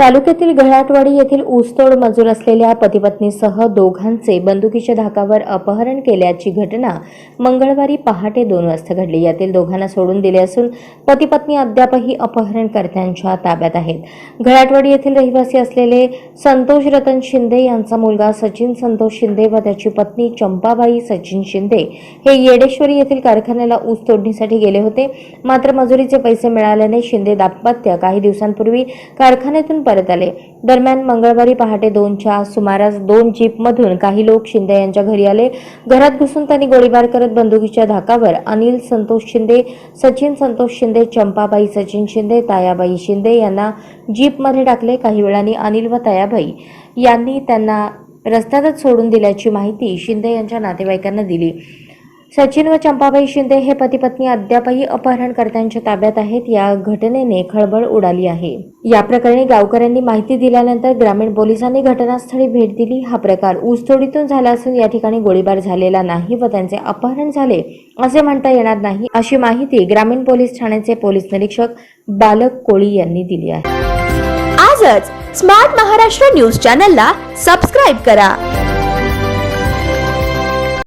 तालुक्यातील घराटवाडी येथील ऊसतोड मजूर असलेल्या पतीपत्नीसह दोघांचे बंदुकीच्या धाकावर अपहरण केल्याची घटना मंगळवारी पहाटे दोन वाजता घडली. यातील दोघांना सोडून दिले असून पतीपत्नी अद्यापही अपहरणकर्त्यांच्या ताब्यात आहेत. घराटवाडी येथील रहिवासी असलेले संतोष रतन शिंदे यांचा मुलगा सचिन संतोष शिंदे व त्याची पत्नी चंपाबाई सचिन शिंदे हे येडेश्वरी येथील कारखान्याला ऊस तोडणीसाठी गेले होते. मात्र मजुरीचे पैसे मिळाल्याने शिंदे दाम्पत्य काही दिवसांपूर्वी कारखान्यातून परत आले. दरम्यान मंगळवारी पहाटे दोनच्या सुमारास दोन जीपमधून काही लोक शिंदे यांच्या घरी आले. घरात घुसून त्यांनी गोळीबार करत बंदुकीच्या धाकावर अनिल संतोष शिंदे सचिन संतोष शिंदे चंपाबाई सचिन शिंदे तायाबाई शिंदे यांना जीपमध्ये टाकले. काही वेळाने अनिल व तायाबाई यांनी त्यांना रस्त्यातच सोडून दिल्याची माहिती शिंदे यांच्या नातेवाईकांना दिली. सचिन व चंपाबाई शिंदे हे पती पत्नी अद्यापही अपहरणकर्त्यांच्या ताब्यात आहेत. या घटनेने खळबळ उडाली आहे. या प्रकरणी गावकऱ्यांनी माहिती दिल्यानंतर ग्रामीण पोलिसांनी घटनास्थळी भेट दिली. हा प्रकार ऊसतोडीतून झाला असून या ठिकाणी गोळीबार झालेला नाही व त्यांचे अपहरण झाले असे म्हणता येणार नाही अशी माहिती ग्रामीण पोलीस ठाण्याचे पोलीस निरीक्षक बालक कोळी यांनी दिली आहे. आजच स्मार्ट महाराष्ट्र न्यूज चॅनलला सबस्क्राईब करा.